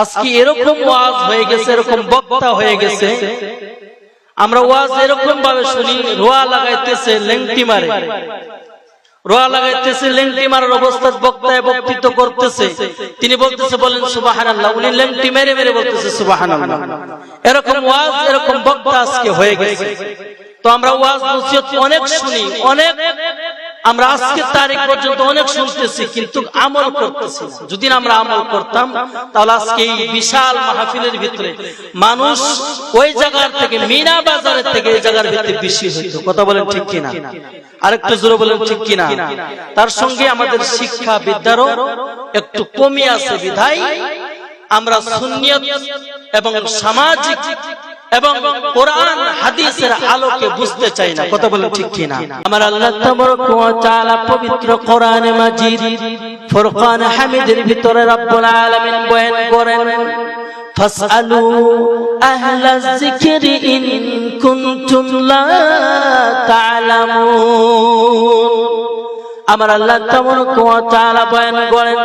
আজকে এরকম ওয়াজ হয়ে গেছে এরকম বক্তা হয়ে গেছে। আমরা ওয়াজ এরকম ভাবে শুনি রোয়া লাগাইতেছে লেংটি মারে। রোয়া লাগাইতেছে লেংটি মারার অবস্থায় বক্তায় বক্তৃত্ব করতেছে। তিনি বলতেছে বলেন সুবাহান আল্লাহ উনি লেংটি মেরে মেরে বলতেছে সুবাহান আল্লাহ এরকম ওয়াজ এরকম বক্তা আজকে হয়ে গেছে। তো আমরা ওয়াজ নসিহত অনেক শুনি অনেক আমরা আজকে তারিখ পর্যন্ত অনেক শুনতেছি, কিন্তু আমল করতেছি যদি আমরা আমল করতাম, তাহলে আজকে এই বিশাল মাহফিলের ভিতরে মানুষ ওই জায়গার থেকে, মিনা বাজারের থেকে এই জায়গার ভিতরে বেশি হইতো। কথা বলেন ঠিক কিনা? আরেকটু জোরে বলেন ঠিক কিনা? তার সঙ্গে আমাদের শিক্ষা বিদ্যারও একটু কমই আছে বিধায় আমরা সুন্নিয়ত এবং সামাজিক এবং কোরআন হাদিসের আলোকে বুঝতে চাই না। কথা বলেন ঠিক কিনা? আমার আল্লাহ তাবারক পবিত্র কোরআনে মাজিদ ফুরকান হামিদের ভিতরে রব্বুল আলামিন বয়ান করেন, ফাসআলু আহলা যিকরি ইন কুনতুম লা তা'লামুন আমার আল্লাহ তাবারক ওয়া বয়ান করেন,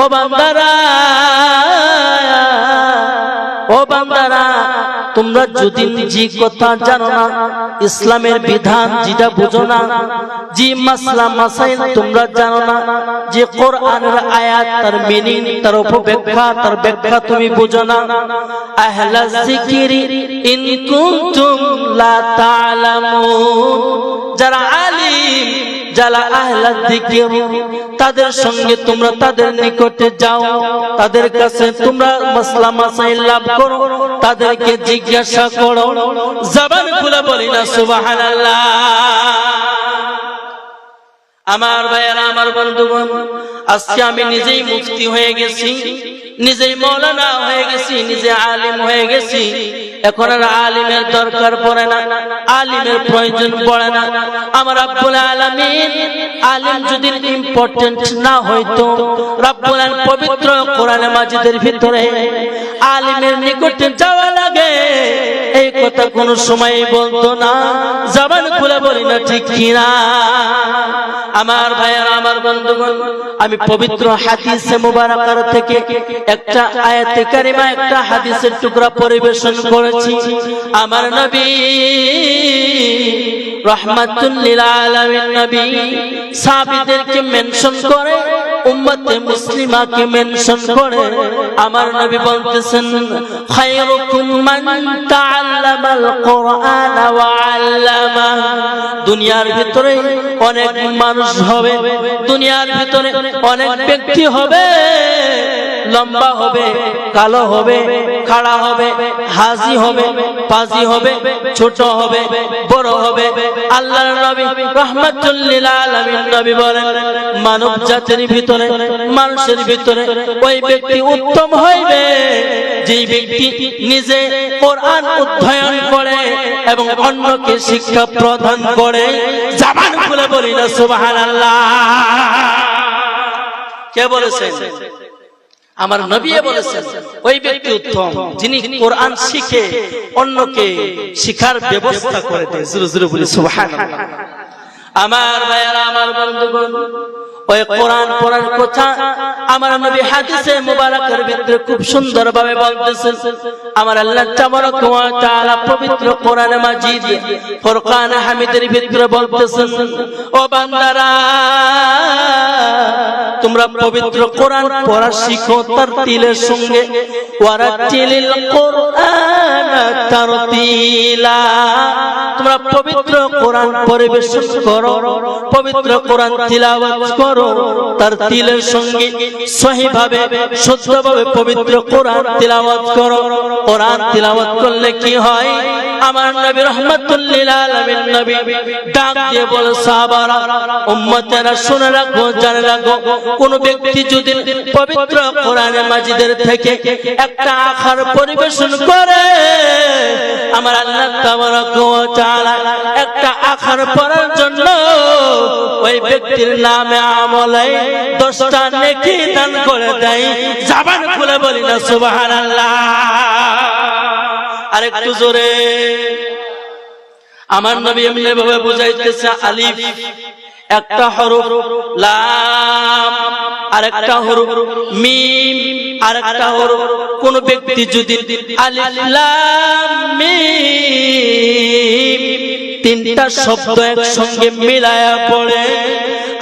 ও ও বান্দারা, তোমরা যদি যে কথা জানো না, ইসলামের বিধান যেটা বুঝো না, যে মাসলা মাসাইল তোমরা জানো না, যে কোরআনের আয়াত তার মিনিং তার উপব্যাখ্যা, তার ব্যাখ্যা তুমি বুঝো না, আহলা যিকিরি ইন কুনতুম লা তা'লামুন যারা আলিম যারা আহলা যিকির তাদের সঙ্গে তোমরা তাদের নিকটে যাও, তাদের কাছে তোমরা মাসলা মাসাইল লাভ করো, তাদেরকে জিজ্ঞাসা করো, জবান খুলে বলি না, সুবহানাল্লাহ। আমার ভাইয়েরা, আমার বন্ধুগণ, আজকে আমি নিজেই মুক্তি হয়ে গেছি। নিজেই মৌলানা হয়ে গেছি, নিজে আলিম হয়ে গেছি। এখন আর আলিমের দরকার পড়ে না, আলিমের প্রয়োজন পড়ে না। আমার আব্বুল আলামিন আলিম যদি ইম্পর্টেন্ট না হইতো, রব্বুল আলামিন পবিত্র কোরআনে মাজিদের ভিতরে আলিমের নিকটে যাওয়া লাগে। কথা কোন সময় বলতো না। জবান খুলে বলি না, ঠিক কিনা? আমার ভাইয়েরা, আমার বন্ধুগণ, আমি পবিত্র হাদিসে মুবারাকার থেকে একটা আয়াতে কারিমা, একটা হাদিসের টুকরা পরিবেশন করেছি। আমার নবী রহমাতুল লিল আলামিন নবী সাহাবীদেরকে মেনশন করে উম্মতে মুসলিমাকে মেনশন করে আমার নবী বলতেছেন, খায়রুকুম মান তাআল্লামাল কোরআন ওয়া আল্লামা। দুনিয়ার ভিতরে অনেক মানুষ হবে, দুনিয়ার ভিতরে অনেক ব্যক্তি হবে। লম্বা হবে, কালো হবে, খাড়া হবে হাজি হবে পাজি হবে, ছোট হবে, বড় হবে। আল্লাহর নবী রহমাতুল্লিল আলামিন নবী বলেন, মানব জাতির ভিতরে, মানুষের ভিতরে ওই ব্যক্তি উত্তম হইবে। যে ব্যক্তি নিজে কোরআন অধ্যয়ন করে এবং অন্যকে শিক্ষা প্রদান করে, জামান খুলে বলি না, সুবহানাল্লাহ। কে বলেছেন? আমার নবী বলেছেন, ওই ব্যক্তি উত্তম, যিনি কোরআন শিখে অন্যকে শিখার ব্যবস্থা করে দেয় জুরু জুরু বলি, সুবহানাল্লাহ। আমার ভাইয়ারা, আমার বন্ধুগণ, ওই কোরআন পড়ার কথা আমার নবী হাদিসে মুবারকের ভিতরে খুব সুন্দর ভাবে বলতেছেন, আমার আল্লাহ তাবারক ওয়া তাআলা পবিত্র কোরআন মাজিদ, ফুরকান হামিদের ভিতরে বলতেছেন, ও বান্দারা তোমরা পবিত্র কোরআন পড়া শিখো তার তিলের সঙ্গে। ওয়ারাতিলিল কোরআন তারতিলা তোমরা পবিত্র কোরআন পরিবেশন করো। পবিত্র কোরআন তিলাওয়াত করো। তার তিলের সঙ্গে সহিভাবে শুদ্ধভাবে পবিত্র কোরআন তিলাওয়াত করো। কোরআন তিলাওয়াত করলে কি হয়? আমার নবী রহমাতুল্লিল আলামিন নবী ডাক দিয়ে বলে, সাহাবারা, উম্মতেরা শুনে রাখো জানে রাখো কোন ব্যক্তি যদি পবিত্র কোরআনে মাজিদের থেকে একটা আখার পরিবেশন করে, আমার আল্লাহ তাবারক একটা আখার পড়ার জন্য ওই ব্যক্তির নামে আমলে দশটা নেকি দান করে দেয়। জাবান খুলে বলি না, সুবহানাল্লাহ। আরেকটু জোরে। আমার নবী এমনি ভাবে বুঝাইতেছে, আলিফ, একটা হরফ, লাম আর একটা মিম আর একটা কোন ব্যক্তি যদি আলিফ, লাম, মিম তিনটা শব্দ একসঙ্গে মিলায়া পড়ে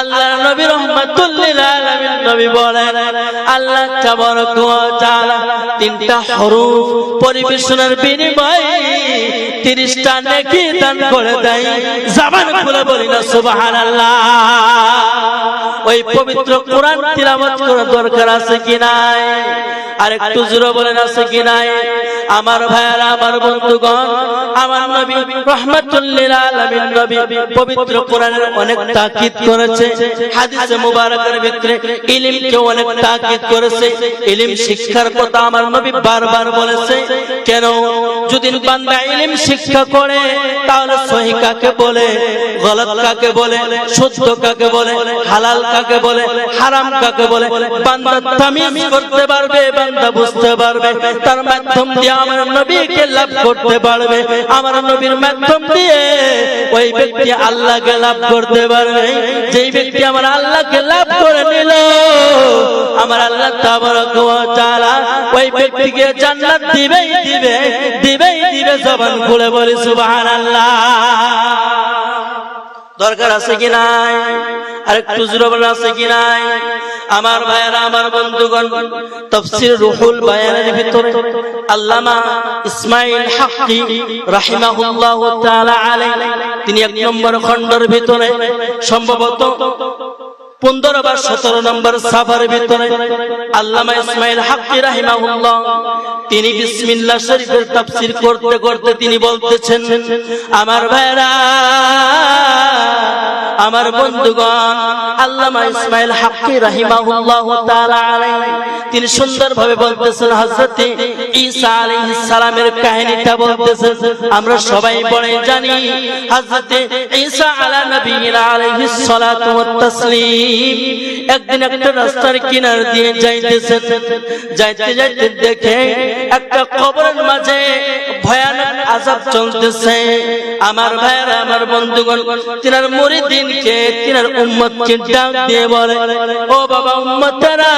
আল্লাহ নবী রহমাতুল্লিল আলামিন নবী বলেন, আল্লাহ তাবারক ওয়া তাআলা তিনটা হরফ পরিবেশনার বিনিময়ে 30টা নেকি দান করে দেয়। খুলে বলি না, সুবহানাল্লাহ। ওই পবিত্র কোরআন করার দরকার আছে কি নাই? আর একটু জোরে বলেন আছে কি নাই? আমার ভাইয়ারা, আমার বন্ধুগণ, আমার নবী রহমাতুল্লিল আলামিন নবী পবিত্র কোরআনের অনেক তাকিদ করেছে। হাদিসে মুবারকের ভিতরে ইলমকে অনেক তাকিদ করেছে। ইলম শিক্ষার কথা আমার নবী বারবার বলেছে। কেন? যদি বান্দা ইলম শিক্ষা করে, তাহলে সহি কাকে বলে, গলত কাকে বলে, শুদ্ধ কাকে বলে, হালাল কাকে বলে, হারাম কাকে বলে করতে পারবে, বান্দা বুঝতে পারবে, তার মাধ্যম দিয়ে আমার নবীকে লাভ করতে পারবে, আমার নবীর মাধ্যম দিয়ে ওই ব্যক্তি আল্লাহকে লাভ করতে পারবে, যেই ব্যক্তি আমার আল্লাহকে লাভ করে নিল আমার আল্লাহ তাবারক ওই ব্যক্তিকে জান্নাত দিবেই দিবে দিবেই দিবে জবান খুলে বলি সুবহানাল্লাহ। দরকার আছে কি নাই? আর একটু জোরে আছে কি নাই? আমার ভাইয়েরা, আমার বন্ধুগণ, তফসির রুহুল বায়ানের ভিতরে আল্লামা ইসমাইল হাক্কি রাহিমাহুল্লাহ তাআলা আলাইহি, তিনি এক নম্বর খণ্ডের ভিতরে সম্ভবত পনেরো বা সতেরো নম্বর সাফার ভিতরে আল্লামা ইসমাইল হাক্কি রাহিমাহুল্লাহ, তিনি বিসমিল্লাহ শরীফের তাফসির করতে করতে তিনি বলতেছেন, আমার ভাইরা আমার বন্ধুগণ, আল্লামা ইসমাইল হাক্কি রাহিমাহুল্লাহ তাআলা তিনি সুন্দরভাবে বলতেছেন, হযরত ঈসা আলাইহিস সালামের কাহিনীটা বলতেছেন, আমরা সবাই বড় জানি, হযরত ঈসা আলা নবিয়িনা আলাইহিস সালাতু ওয়াত তাসলিম, একদিন একটা রাস্তার কিনার দিয়ে যাইতেছেন, যাইতে যাইতে দেখে একটা কবরের মাঝে ভয়ানক আযাব চলতেছে। আমার ভাইরা আমার বন্ধুগণ, তিনার তিনার দিয়ে বলে, ও বাবা উম্মতেরা,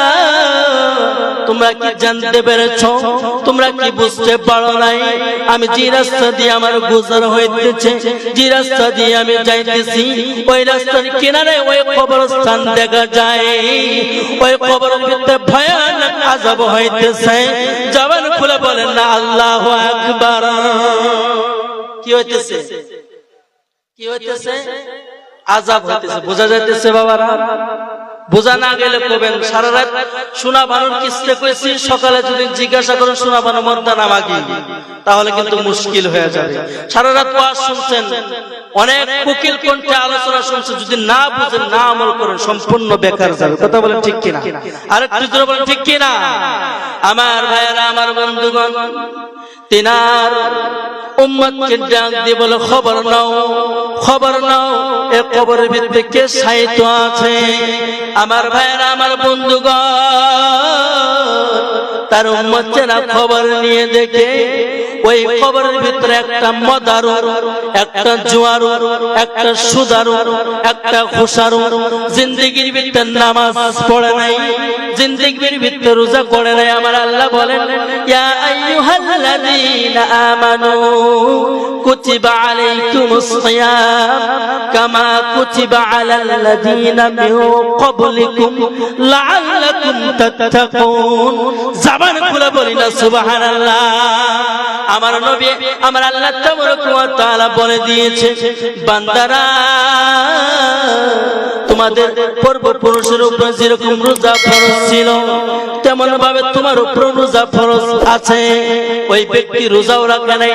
তোমরা কি জানতে পেরেছ? তোমরা কি বুঝতে পারো নাই? আমি যে রাস্তা দিয়ে আমার হইতেছে, যে রাস্তা দিয়ে আমি যাইতেছি, ওই রাস্তার কিনারে ওই কবরস্থান দেখা যায়। ওই ভিতরে ভয়ানক আযাব হইতেছে। জবান খুলে না, আল্লাহু কি হইতেছে? কি হইতেছে? আজাব হইতেছে। বোঝা যাইতেছে বাবারা? বোঝা না গেলে কবেন? সারা রাত সোনা বানুর কিস্তে কইছি, সকালে যদি জিজ্ঞাসা করেন সোনা বানু মর্দা নামাগি তাহলে কিন্তু মুশকিল হয়ে যাবে। সারা রাত ওয়াজ শুনছেন, অনেক কুকিল কণ্ঠে আলোচনা শুনছেন, যদি না বুঝেন, না আমল করেন, সম্পূর্ণ বেকার যাবে। কথা বলেন ঠিক কিনা? আর একটু জোরে বলেন, ঠিক কিনা? আমার ভাইয়েরা, আমার বন্ধুগণ তিনার উম্মতকে ডাক দিয়ে বলে, খবর নাও খবর নাও, এ কবরের ভিতরে কে সাহিত্য আছে? আমার ভাইরা আমার বন্ধুগণ, তার চেনা খবর নিয়ে দেখে ওই খবরের ভিতরে একটা মদারু, একটা জোয়ারু, একটা সুদারু, একটা খুশারু জিন্দিগির ভিতরে নামাজ পড়ে নাই, জিন্দিগির ভিতরে রোজা করে নাই। আমার আল্লাহ বলেন, ইয়া আইয়ুহাল্লাযীনা আমানু, কুতিবা আলাইকুমুস সিয়াম, কামা কুতিবা আলাল্লাযীনা মিন ক্বাবলিকুম লাআল্লাকুম তাত্তাকুন। জবান খুলে বলি না, সুবহানাল্লাহ। আমার নবী আমার আল্লাহ তাআলা বলে দিয়েছে বান্দারা। তোমাদের পূর্বপুরুষের উপর যেরকম রোজা ফরজ ছিল তেমন ভাবে তোমার উপর রোজা ফরজ আছে। ওই ব্যক্তি রোজাও রাখে নাই।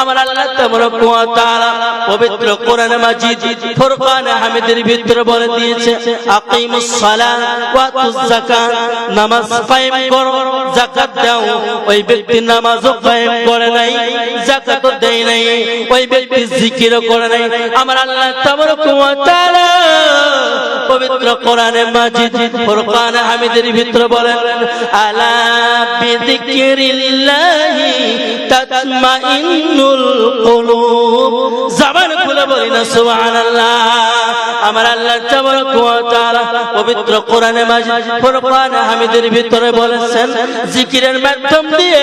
আমার আল্লাহ তাবারক তারা পবিত্র কোরআন মাজিদ, ফুরকান হামিদের ভিতরে বলে দিয়েছে, আকিমুস যাকাত। নামাজ কায়েম করো, যাকাত দাও। ওই ব্যক্তি নামাজও কায়েম করে নাই দেয় নাই। ওই ব্যক্তি জিকিরও করে নাই। আমার আল্লাহ ওয়া তাআলা পবিত্র কোরআনে মাজিদ ফুরকান হামিদের ভিতরে বলেন, আলা বিযিকরিল্লাহি তাতমাইন্নুল কুলুব। জবান খুলে বলি না, সুবহানাল্লাহ। আমার আল্লাহ তাবারক ওয়া তাআলা পবিত্র কোরআনে মাজিদ ফুরকান হামিদের ভিতরে বলেছেন, জিকিরের মাধ্যম দিয়ে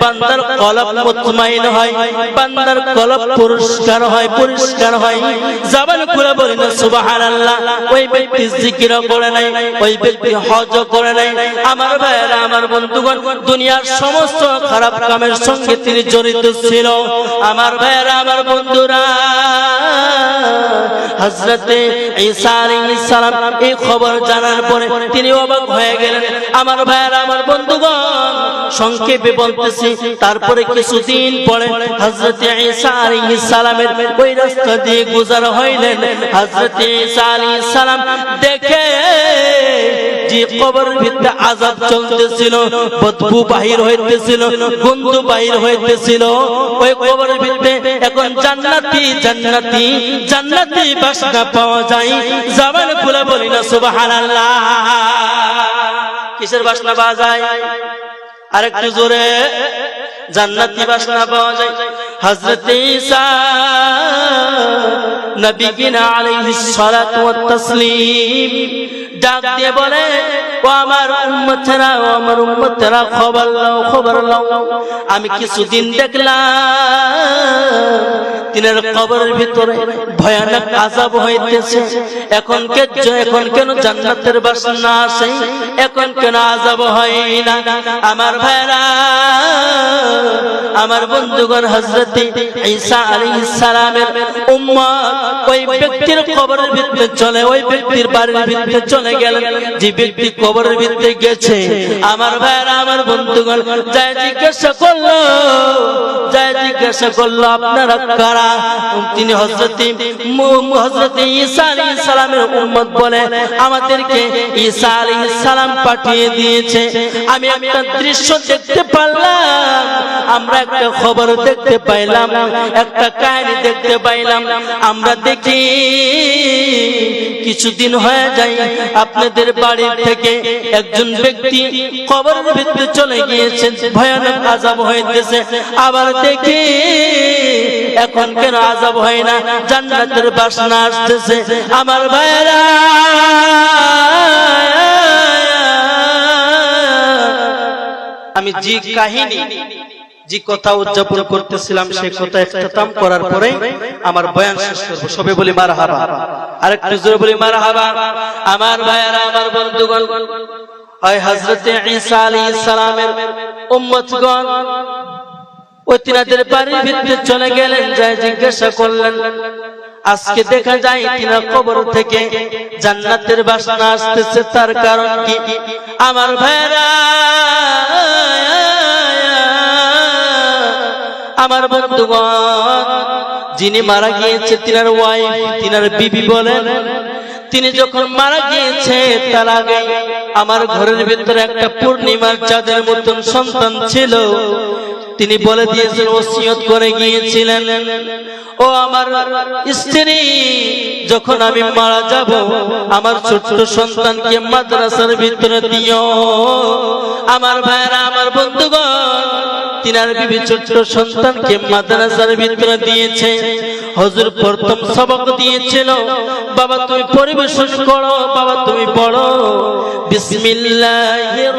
বান্দার কলব মুতমাইন হয়, বান্দার কলব পুরস্কার হয়, পরিষ্কার হয়। জবান খুলে বলি না, সুবহানাল্লাহ। ওই ব্যক্তি জিকির করে নাই, ওই ব্যক্তি হজ করে নাই। আমার ভাইয়েরা, আমার বন্ধুগণ, দুনিয়ার সমস্ত খারাপ কামের সঙ্গে তিনি জড়িত ছিল। আমার ভাইয়েরা, আমার বন্ধুরা হজরতে ইসালাম সালাম এই খবর জানার পরে তিনি অবাক হয়ে গেলেন। আমার ভাইয়ের, আমার বন্ধুগণ, সংক্ষেপে বলতেছি, তারপরে কিছুদিন পরে হজরতে সালামের ওই রাস্তা দিয়ে গুজার হইলেন। হজরতে সালাম দেখে কবরের ভিতরে আজাব চলতেছিল, বদবু বাহির হইতেছিল গন্ধ বাহির হইতেছিল, ওই কবরের ভিতরে এখন জান্নাতি জান্নাতি জান্নাতি বাসনা পাওয়া যায়। জবান খুলে বলি না, সুবহানাল্লাহ। কিসের বাসনা পাওয়া যায়? আরেকটু জোরে। জান্নাতি বাসনা পাওয়া যায়। হযরত ঈসা নবী কিনা আলাইহিস সালাতু ওয়াত তাসলিম ডাক দিয়ে বলে, ও আমার উম্মতেরা, ও আমার উম্মতেরা, খবর লাও খবর লাও আমি কিছুদিন দেখলাম তিনের কবরের ভিতরে ভয়ানক আযাব হইতেছে। এখন কে এখন কেন জান্নাতের বাসনা আসে এখন কেন হয় না? আমার ভাইরা, আমার বন্ধুগণ ঈসা সালামের ওই ব্যক্তির কবরের ভিতরে চলে ওই ব্যক্তির বাড়ির ভিতরে চলে গেলেন যে ব্যক্তি কবরের ভিতরে গেছে, আমার ভাইরা, আমার বন্ধুগণ যায় জিজ্ঞাসা করল যায় জিজ্ঞাসা করল, আপনারা কারা? তিনি হযরত হযরত ঈসা উম্মত বলে আমাদেরকে ঈসা সালাম পাঠিয়ে দিয়েছে। আমি একটা দৃশ্য দেখতে পারলাম, আমরা একটা খবর দেখতে পাইলাম, একটা কাহিনী দেখতে পাইলাম। আমরা দেখি কিছুদিন হয়ে যায়, আপনাদের বাড়ির থেকে একজন ব্যক্তি কবরের ভিতরে চলে গিয়েছেন, ভয়ানক আজাব হইতেছে। আবার দেখি এখন কেন আজাব হয় না? জান্নাতের বাসনা আসতেছে। আমার ভাইরা আমি যে কাহিনী, যে কথা উদযাপন করতেছিলাম সেই কথা একটাতাম করার পরে আমার বয়ান শেষ করব। সবে বলি মার হাবা আরেকটু জোরে বলি মার হাবা আমার ভাইয়ারা, আমার বন্ধুগণ ওই হজরতে ঈসা আলাইহিস সালামের উম্মতগণ ওই বাড়ির ভিতরে চলে গেলেন যায় জিজ্ঞাসা করলেন, আজকে দেখা যায় তিনা কবর থেকে জান্নাতের বাসনা আসতেছে, তার কারণ কি? আমার ভাইরা আমার বন্ধুগণ, যিনি মারা গিয়েছে তিনার ওয়াইফ তিনার বিবি বলেন, তিনি যখন মারা গিয়েছে, তার আগে আমার ঘরের ভিতরে একটা পূর্ণিমার চাঁদের মতন সন্তান ছিল। তিনি বলে দিয়েছেন, ওসিয়ত করে গিয়েছিলেন। ও আমার স্ত্রী, যখন আমি মারা যাব, আমার ছোট্ট সন্তানকে মাদ্রাসার ভিতরে দিও। আমার ভাইরা আমার বন্ধুগণ, তিনার বিবি ছোট্ট সন্তানকে মাদ্রাসার ভিতরে দিয়েছে। হজুর প্রথম সবক দিয়েছিল, বাবা, তুমি পরিবেশন করো, বাবা, তুমি পড়ো। বিসমিল্লাহির